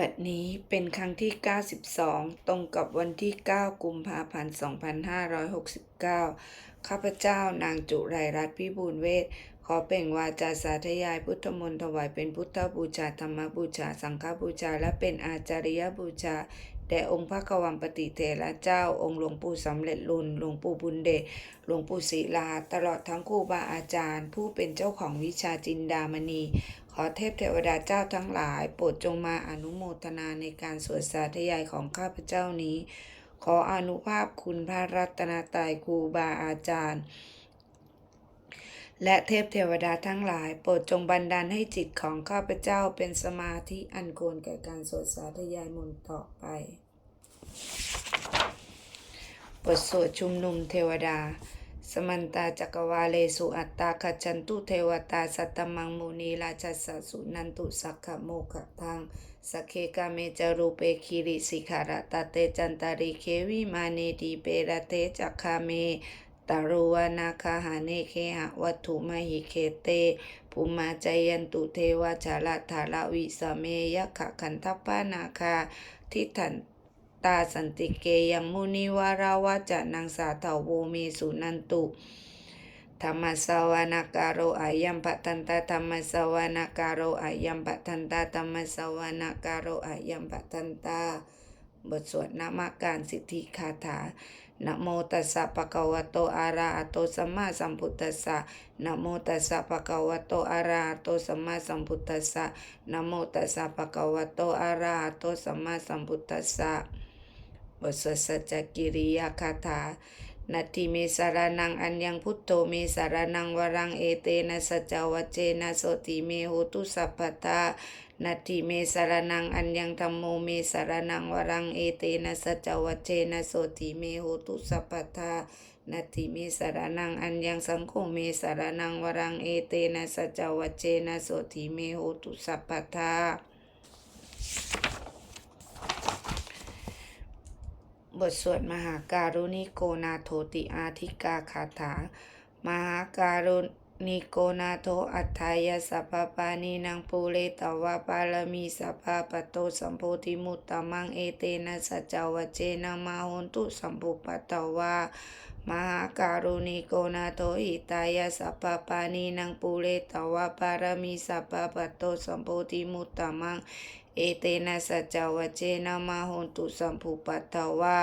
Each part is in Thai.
บัดนี้เป็นครั้งที่ 92 ตรงกับวันที่ 9 กุมภาพันธ์ 2569 ข้าพเจ้านางจุไรรัตน์พิบูลเวทขอเป่งวาจาสาธยายพุทธมนต์ถวายเป็นพุทธบูชาธรรมบูชา สังฆบูชา และเป็นอาจาริยบูชา แด่องค์พระกวัมปติเถระเจ้า องค์หลวงปู่สำเร็จลุนหลวงปู่บุญเดชหลวงปู่ศิลา ตลอดทั้งครูบาอาจารย์ ผู้เป็นเจ้าของวิชาจินดามณี ขอเทพเทวดาเจ้าทั้งหลาย โปรดจงมาอนุโมทนาในการสวดสาธยายของข้าพเจ้านี้ ขออนุภาพคุณพระรัตนตรัยครูบาอาจารย์และเทพเทวดาทั้งหลาย โปรดจงบันดาลให้จิตของข้าพเจ้าเป็นสมาธิอันควรแก่การสวดสาธยายมนต์ต่อไป บทสวดชุมนุมเทวดา สมันตาจักวาเลสุอัตตาขจันตุเทวตาสัตตมังมุนีราชสสุนันตุสักขโมขทังสเคกาเมจารูเปคิริสิขารตเตจันตาริเควิมาเนดีเปรเตจักขเมตารุวนาคาหาเนเคหะวัตถุมหิเคเตภูมาจายันตุเทวชาลธาราวิสเมยะขะขันทปานาคาทิทัน ตาสันติเกยังมุนิวาราวาจะนังสาเถาโวเมสุนันตุธรรมสวนาการโรอายัมปะทันตาธรรมสวนาการโรอายัมปะทันตาธรรมสวนาการโรอายัมปะทันตา บทสวดนามการสิทธิคาถานะโมตัสสะปะคะวะโตอะระหะโตสัมมาสัมพุทธัสสะนะโมตัสสะปะคะวะโตอะระหะโตสัมมาสัมพุทธัสสะนะโมตัสสะปะคะวะโตอะระหะโตสัมมาสัมพุทธัสสะ บทสวดสัจจกิริยาคาถานาทิเมสารนังอัญญังพุทโธเมสารนังวรังเอเตนะสัจวัจเจนะโสติเมโหตุสัพพตานาทิเมสารนังอัญญังธัมโมเมสารนังวรังเอเตนะสัจวัจเจนะโสติเมโหตุสัพพตานาทิเมสารนังอัญญังสังโฆเมสารนังวรังเอเตนะสัจวัจเจนะโสติเมโหตุสัพพตา บทสวดมหาการุณิโกนาโทติอาธิกาคาถา มหาการุณิโกนาโทอัฏฐายสัพปานีนางปูเลตวะปาลมีสัพพปโตสัมโพธิมุตตมังเอเตนะสัจจวัเจนะมาหุนตุสัมปุปตตวะมหาการุณิโกนาโทหิตายสัพพปานีนางปูเลตวะปารมีสัพพปโตสัมโพธิมุตตมัง เอเตนะสัจจวัเจนะมาหุนตุสัมภูปัตถวา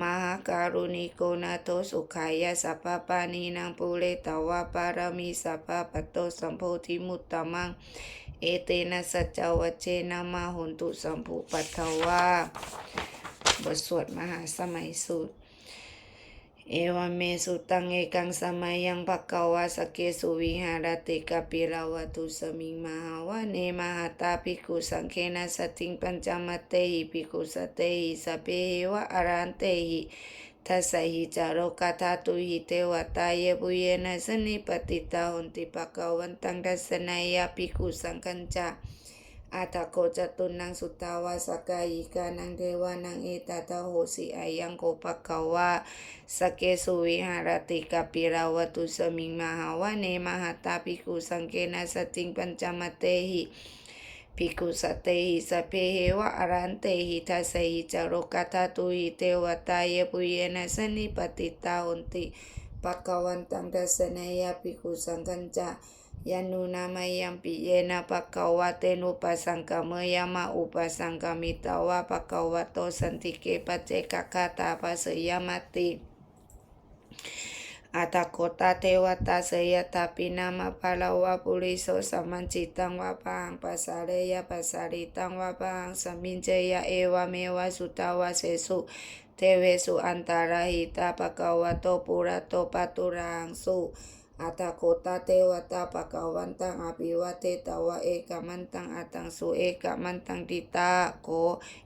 มหาการุณิโกนาโทสุขายาสัพพปานีนางปุเรตวาปารมีสัพพปโตสัมโพธิมุตตมัง เอเตนะสัจจวัเจนะมาหุนตุสัมภูปัตถวาบทสวดมหาสมัยสูตร เอวเมสุตังเอกังสมัยยังภะคะวะสเกสุวิหารติกปิราวตุสมิงมหาวเนมหาตาภิกขุสังเคนะสติงปัญจมเตหิภิกขุสตเตหิสเพหิวะอรันเตหิทัสสหิจาโรกาธาตุหิเทวตาเยบุเยนะสนิปติตาหุนติภะคะวันตังดัสสนายาภิกขุสังคัญจา อาตาโกจตุนังสุตาวาสกายิกานังเทวานังเอตตาโหสิอายังโกภควาสเกสุวิหารติกาปิราวตุสมิงมหาวะเนมหาตาภิกุสังเกนะสติงปัญจมเตหิภิกขุสตเตหิสพเพเหวะอรันเตหิทัสหิจาโรกัตตุหิเทวตาเยปุเยนะสนิปติตาหุนติภวันตังดัสสนยาภิกขุสังคัญจา ยานุนามายังปิเยนะปะกวะเตนุปัสสังกามยามาอุปัสสังกามิตาวะปะกวะโตสันติเกปเจกคาตาปัสยามติอาตาโคตาเทวตาเสยตาปินามาปาลาวะปุริโสสัมมันจิตังวะปังปัสสาเรยะปัสสาริตังวะปังสัมมินเจยะเอวะเมวะสุตาวะเสสุเทเวสุอันตาราหิตาปะกวะโตปุระโตปตุรังสุ อัตตโคตาเทวตาปะกวันตังอภิวเทตวะเอกมันตังอัตังสุเอกมันตังดิตาโก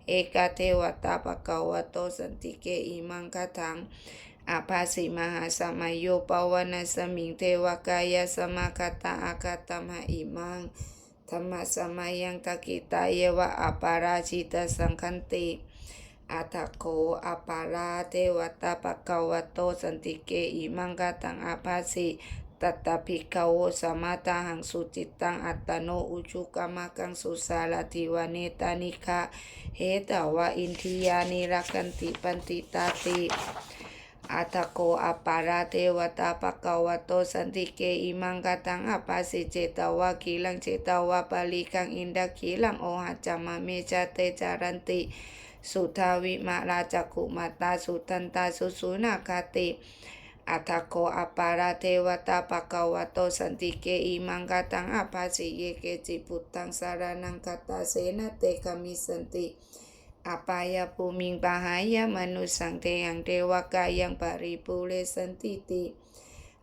เอกเทวตาปะกวโตสันติเกอิมังคทังอาภาสิมหาสมัยโยปวนาสมิงเทวกายสมาคตาอาคตมหาอิมังธรรมสมัยยังตะกิตาเยวะอปาราชิตสังคันติ อัตโคอปาราเทวตาปะกวโตสันติเกอิมังกตังอาภาสิตัตตภิกขโวสมาตาหังสุจิตตังอัตโนอุจุกามากังสุสาลติวเนตานิคะเหตาวะอินทิยานิรักขันติปันติตาติอัตโกอปาราเทวตาปะกวโตสันติเกอิมังกตังอปาสิเจตาวะกีลังเจตาวะปาลิกังอินดากีลังโอหัจจามะเมจาเตจารันติ สุทาวิมาราจักุมาตาสุตันตาสุสุนาคาติอัตโกอปาราเทวตาปะกวโตสันติเกอิมังกตังอปาสิเยเกจิปุตังสารนังกตาเสนะเตกามิสันติอปายาภูมิงปหายามนุสังเทยังเทวกายังปริปุเรสันติติ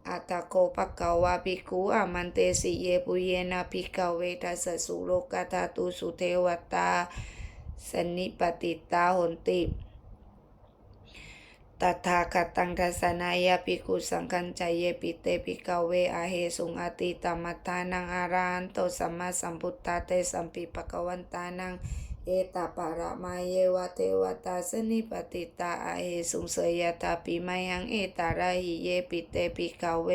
อัตโกปะกวาภิกขุอามันเตสิเยปุเยนะภิกขเวทัสสสุโลกตาตุสุเทวตา สนิปติตาหนติตถาคตังทัสนายาภิกุสังคัญจายเยปิเตภิกขเวอาเหสุงอติตามัตตานังอารันโตสัมมาสัมพุทธาเตสัมปิปะกวันตานังเอตาปาระมาเยวะเทวตาสนิปติตาอาเหสุงเสยตาปิมายังเอตาระหิเยปิเตปิกาเว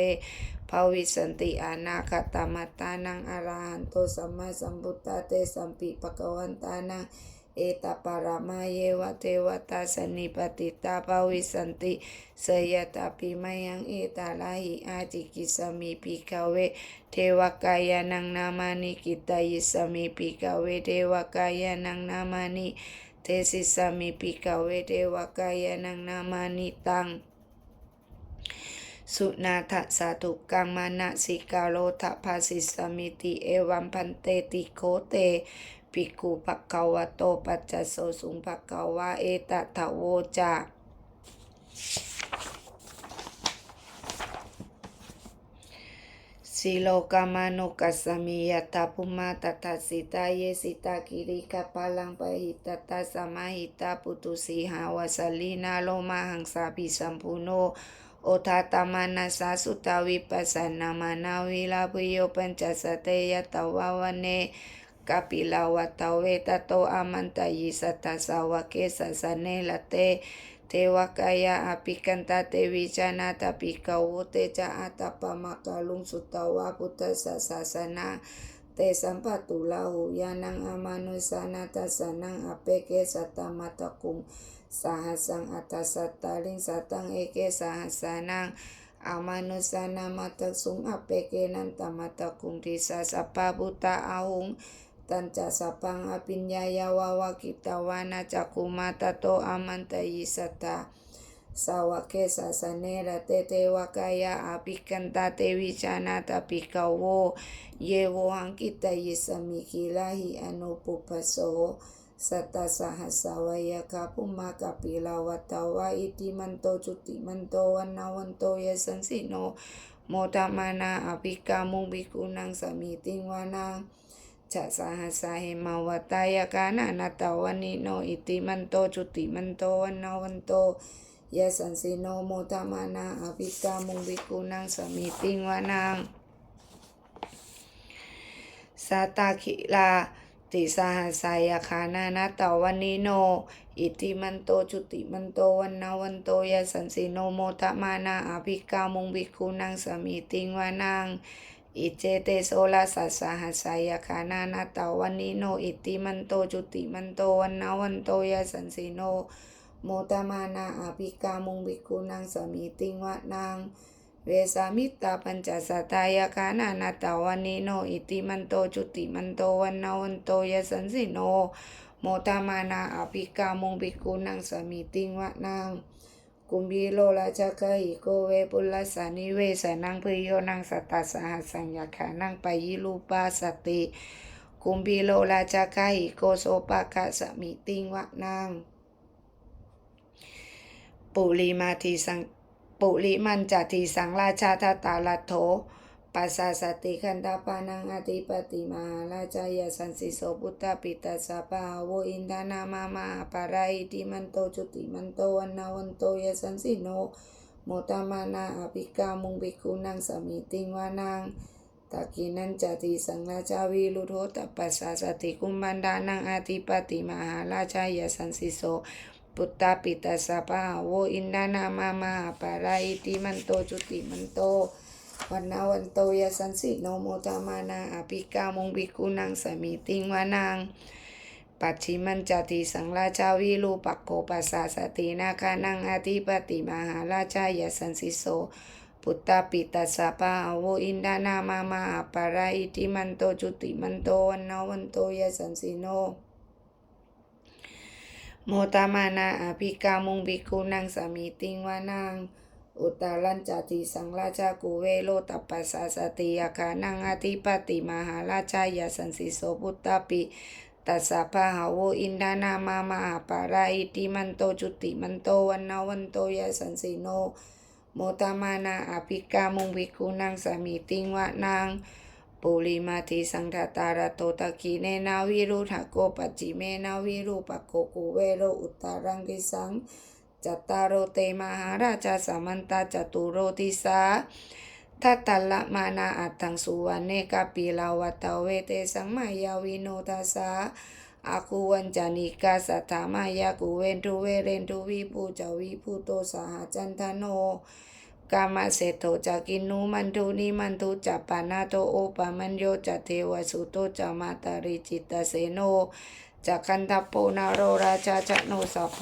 ภาวิสันติอานาคตามัตานังอารันโตสัมมาสัมพุทธาเตสัมปิปะกวันตานัง เอตาปารามาเยวะเทวตาสนิปติตาภาวิสันติเสยตาปิมายังเอตาลาหิอาจิกิสมิปิกาเว เทวกายานังนามานิกิตายิสมิปิกาเวเทวกายานังนามานิเทสิสมิปิกาเวเทวกายานังนามานิตังสุนาทสาธุกังมานะสิกาโลทภาสิสมิติเอวัมพันเตติโคเต ปิกุปะกวะโตปัจจโสสุงปะกวะเอตทะโวจาสิโลกามานุกัสมิยตาภุมาตถาสิตาเยสิตากิริกาปาลังปะหิตตาสมาหิตาปุตุสีหาวาสลีนาโลมาหังสาปิสัมพุโนโอทาตามานาสาสุตาวิปัสสนามานาวิลาภโยปัญจสเตยตวาวเน กาปิลาวัตเวตโตอามันตยิสัตสาวเกสัสเนลเตเทวกายาอภิกันตาเตวิจานาตปิกาวุเตจะอาตปะมะกาลุงสุตตวาพุทธศาสนาเตสัมปตุลาหุยานังอามานุสานาตสสนังอเปเกสัตตมัตตคุงสหัสังอัตสัตตาลิงสัตังเอเกสหัสานังอามานุสานามัตตสุงอเปเกนันตมัตตคุงทิสาสัพพะพุตตาอาหุง ตันจะสัพังอภิญญายาวาวากิตาวานาจักุมาตโตอามันตยิสตตาสาวกเกสาสเนระเตเทวกายาอภิกันตาเตวิชานาตาปิกาโวเยโวหังกิตยิสมิคิลาหิอนุปุปโสสัตตสหัสสายคาภุมากาปิลาวัตาวาอิติมันโตจุติมันโตวันนาวันโตยสันสิโนโมตมานาอภิกามุงบิกุนังสมิติงวานัง จะสหัสาเหมาวตายกานานาตาวนิโนอิติมันโตจุติมันโตวันนวันโตยะสันสิโนโมตมานาอภิกามุงวิกุนังสมิติงวานังสาตาคิลาติสหัสายคานานาตาวนิโน อิติมันโตจุติมันโตวันนาวันโตยะสันสิโนโมตมานาอภิกามุงวิกุนังสมิติงวานัง อิเจเตโสลาสัสสะหัสายคานานาตาวันนิโน อิติมันโตจุติมันโตวันนาวันโตยะสันสิโนโมตมานาอภิกามุงบิกุนังสมิติงวะนางเวสามิตาปัญจสัตายคานานาตาวันนิโน อิติมันโตจุติมันโตวันนาวันโตยะสันสิโนโมตมานาอภิกามุงบิกุนังสมิติงวะนาง กุมบีโลราชกะหิโกเวปุลสานิเวสนังพโยนังสัตตสหัสสัญญาขานังปยิรูปาสติ กุมบีโลราชกะหิโกโสปะกะสมิติงวะนางปุริมาทีสังปุริมันจติสังราชาทตาลัทโถ ปัสสาสติคันตาปานังอธิปติมาราชายสันสิโสพุทธปิตัสสะปะโวอินทนามามาปาราอิติมันโตจุติมันโตวันนาวันโตยสันสิโนโมตามานาอภิกามุงบิกุนังสมิติงวานังตากินันจติสังราชาวิรุโธตปัสสาสติกุมบันดานังอธิปติมหาราชายสันสิโสพุทธปิตัสสะปะโวอินดานามามาปาราอิติมันโตจุติมันโต วันนาวันโตยสันสิโนโมตามานาอภิกามงบิกุนังสมิติงวานังปัจฉิมันจติสังราชาวิรูปักโกปัสสาสตินาคานังอธิปติมหาราชายสันสิโสพุตตาปิตัสสะปะอาโวอินดานามามาอปาราอิติมันโตจุติมันโตวันนาวันโตยสันสิโนโมตามานาอภิกามุงบิกุนังสมีติงวานัง อุตารัญจติสังราชากุเวโลตัปปัสสะสติยาคานังอธิปติมหาราชายาสันสิโสพุตตาปิตัสสะภะหาโวอินดานามามาปาราอิติมันโตจุติมันโตวันนาวันโตยาสันสิโนโมตามานาอภิกามุงบิกุนังสามีติงวะนางปุริมาทิสังทตารโตตะกีเนนาวิรุทะโกปัจจิเมนาวิรูปโกกุเวโรอุตตารังกิสัง จัตตารโรเตมหาราชาสามันตาจตุโรติสาทัตตละมานาอัตถังสุวรรณเนกาปีลาวัตเวเตสังมายาวิโนทัสสาอาคูวันจานิกาสัทธามายากุเวนทุเวเรนทุวิภูจาวิภูโตสหจันทโนกามเสโทจากกินูมันทุนิมันทุจัปปานาโตโอปามันโยจัเทวสุโตจามาตาริจิตตเสโนจักขันทัปโปนาโรราชาชโนสัพโพ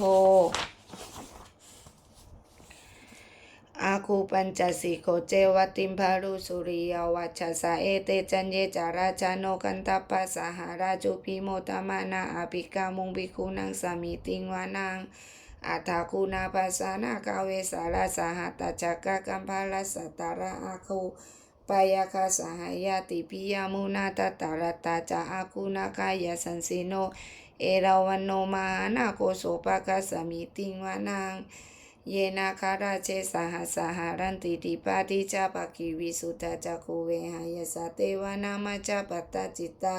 อาคูปัญจสิโกเจวติมพารุสุริยวัชสาเอเตจันเยจาราชาโนกันทัปปะสหาราจุพิโมตมานาอภิกามุงบิคุนังสามีติงวานังอาทาคูนาภาษานากาเวสาราสหัตจักกะกัมพาลสัตตาระอาคูปายาคาสหายาติปิยามุนาตตารตาจาอาคูนาคายาสันสิโน เอราวันโนมาหานาโกโสปะกาสมิติงวานัง เยนาคาราเชสหสหารันติติปาติจาปกิวิสุตาจักขูเวหายสาเตวานามาจาปัตตจิตา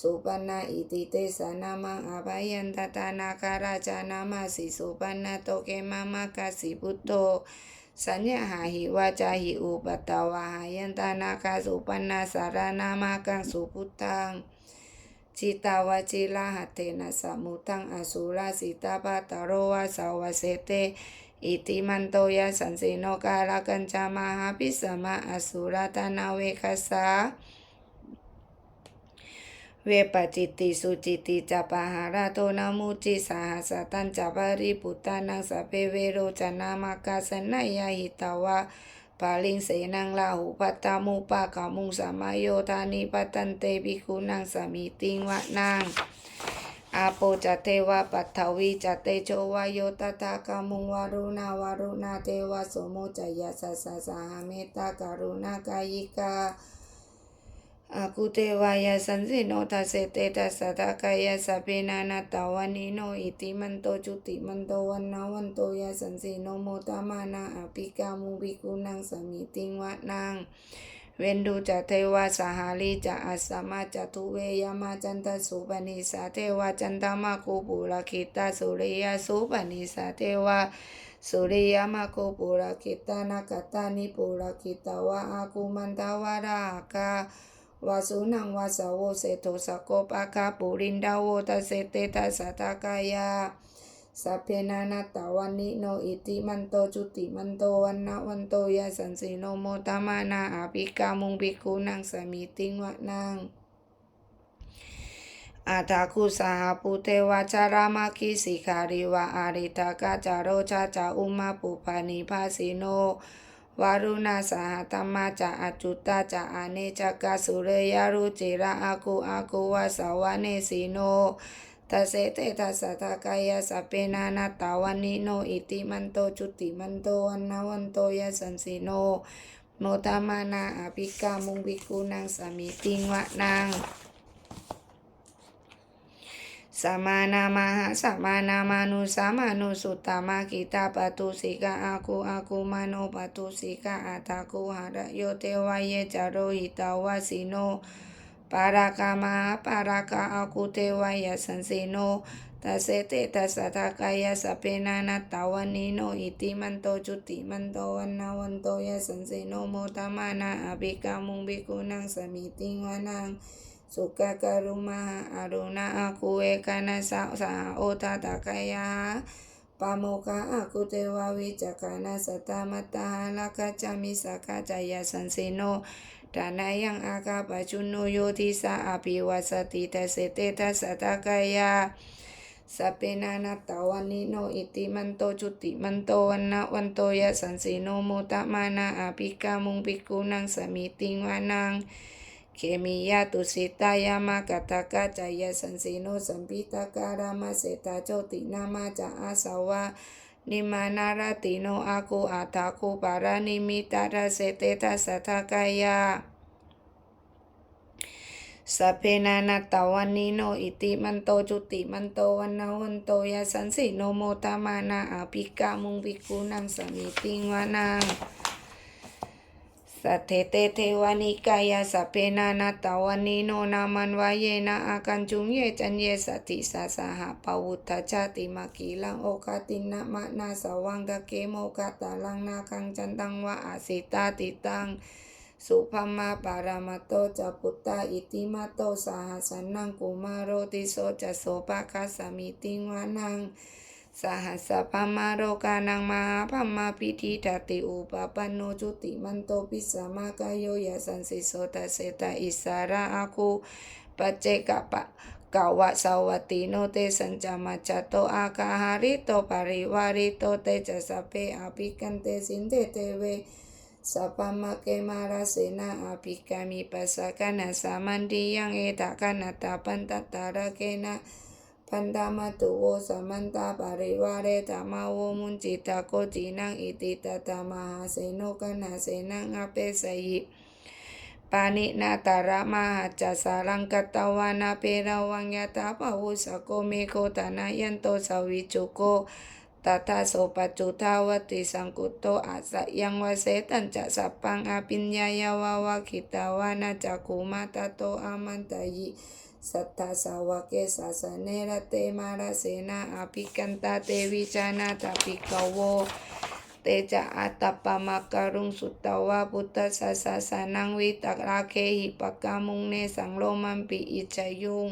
สุปันาอิติเตสานามังอาภายันตตานาคาราจานามาสิสุปันาโตเกมามากาสิพุตโตสัญญาหาหิวาจาหิอุปตตวาหายันตานาคาสุปันาสารานามากังสุพุตังจิตาวาจิลาหัตเทนะสมุตังอสุราสิตาปาตโรวาสาวาเสเต อิติมันโตยสันสิโนกาลกัญจามหาปิสมะอสุรตานาเวคัสสาเวปจิตติสุจิตติจัปปหาราโตนามุจิสหัสตันจัปาริปุตตานังสเพเวโรจนามากาสนายาหิตาวะปาลิงเสนังลาหุปัตตามุปะกามุงสามายโยธานิปัตันเตปิคุนังสมีติงวะนาง อาโปจเทวะปัทวีจเตโชวายโยตถากามุงวารุณาวารุณาเทวะสโมจยสัสสะหเมตตาการุณากายิกาอากุเทวายาสันสิโนทัสเสเตทัสสะทากายาสัพเพนานาตาวานิโนอิติมันโตจุติมันโตวันนาวันโตยาสันสิโนโมตามานาอภิกามุบิกุนังสมิติงวะนาง เวนดูจะเทวาสหาลิจะอัสมาจะทุเวยามาจันตสุปนิสาเทวาจันตมาคูปุระคิตาสุริยสุปนิสาเทวาสุริยมาคูปุระคิตานาคตานิปุระคิตาวะอากุมันตาวารากาวาสุนังวาสาวเสโทสะโกปะคาปุรินดาวตเสเตตัสสะทากายา สัพเพนานาตาวันนิโนอิติมันโตจุติมันโตวันนะวันโตยาสันสิโนโมตามานาอาภิกามุงภิกขุนังสมิติงวะนางอาทาคุสาหปุเทวาจารามาคิสิคาริวาอาริตากาจาโรชาจาอุมาปุปานิภาสิโนวารุณาสหธรรมาจะอจุตตาจะอเนจกกาสุเรยารุจิระอากูอากูวาสาวเนสีโน ทัสเสเตทัสสะทากายาสัพเพนานาตาวันนิโนอิติมันโตจุติมันโตวันนาวันโตยสันสิโนโมตามานาอภิกามุงบิกุนังสามิติงวะนางสมานามาหาสมานามานุสามานุสุตตามากิตาปตุสิกาอาคูอาคูมาโนปตุสิกาอาตาคูหารโยเทวายเยจาโรหิตาวาสิโน ปารากามาปารากาอาคูเทวายสันสิโนตัสเสเตตัสสะทากายสพเพนานาตาวันนิโนอิติมันโตจุติมันโตวันนาวันโตยสันสิโนโมตมานาอภิกามุงบิกุนังสมิติวานังสุกะกะรุมาอารุณาอาคูเอกานาสาสาโอตาตากายาปาโมคาอาคุเตวาวิจักขานาสตตามัตตาหาลกาจามิสกาจายาสันเสโน ดานายังอากาปจุนโนโยทิสาอภิวัสติทัสเตทัสสะตากายาสัพเพนานาตาวันนิโนอิติมันโตจุติมันโตวันนะวันโตยะสันสีโนโมตะมานาอาภิกามุงภิกุนังสมิติงวานังเคมิยาตุสิตายามากตากาจายสันสีโนสัมปิตาการามาเสตาโจตินามาจาอาสาวะ นิมานาราติโนอาคูอาตาคูปารานิมิตาราเสเตทัสสะทากายาสัพเพนานาตาวันนิโนอิติมันโตจุติมันโตวันนาวันโตยาสันสิโนโมตามานาอาภิกามุงวิกขุนังสมิติงวานัง สัทเทเตเทวานิกายาสัพเพนานาตาวันนิโนนามันวายเยนะอากันจุงเยจันเยสติสาสหะปวุตตชาติมากีลังโอกาตินะมะนาสวังกะเกโมกะตาลังนาคังจันตังวะอาสิตาติตังสุภมาปารามโตจะปุตตาอิติมาโตสหสันนังกุมารโรติโสจะโสภาคาสมิติงวานัง สหัสพมาโรกานังมหาพมาพิธิตติอุปปันโนจุติมันโตปิสมากายโยยสันสิโสตเสตาอิสาราอาคูปเจกปะกาวะสาวติโนเตสัญจามาจโตอากาหาริโตปริวาริโตเตจะสเพอภิกันเตสินเตเตเวสัพพมะเกมาราเสนาอาภิกามิปัสสะกะนะสามันติยังเอตากะนะตาปันตตาระเกนะ พันธามาตุโวสัมมันตาปาริวาเรตามาโวมุนจิตาโกจินังอิติตตามหาเสโนกนะเสนังอเปสยิปานินาตาระมหาจัสสารังกตวานาเปราวังยตาปะวุสโกเมโคตานายันโตสวิจุโกตถาโสปจุทาวติสังกุตโตอาสะยังวเสตัญจะสัพพังอาปิญญายาวาวาคิตาวานาจักุมาตโตอามันตยิ สัทธาสาวกเกสาสเนระเตมาราเสนาอภิกันตาเตวิจานาตาปิกโวเตจะอัตปะมาการุงสุตตวาพุทธสาสสานังวิตราเคหิปกามุงเนสังโลมันปิอิจายุง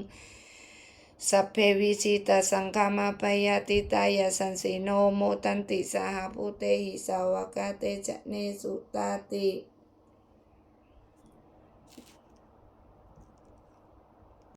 สัพเพวิชิตาสังฆามาปยาติตายาสันสิโนโมตันติสหภูเตหิสาวกเตจะเนสุตาติ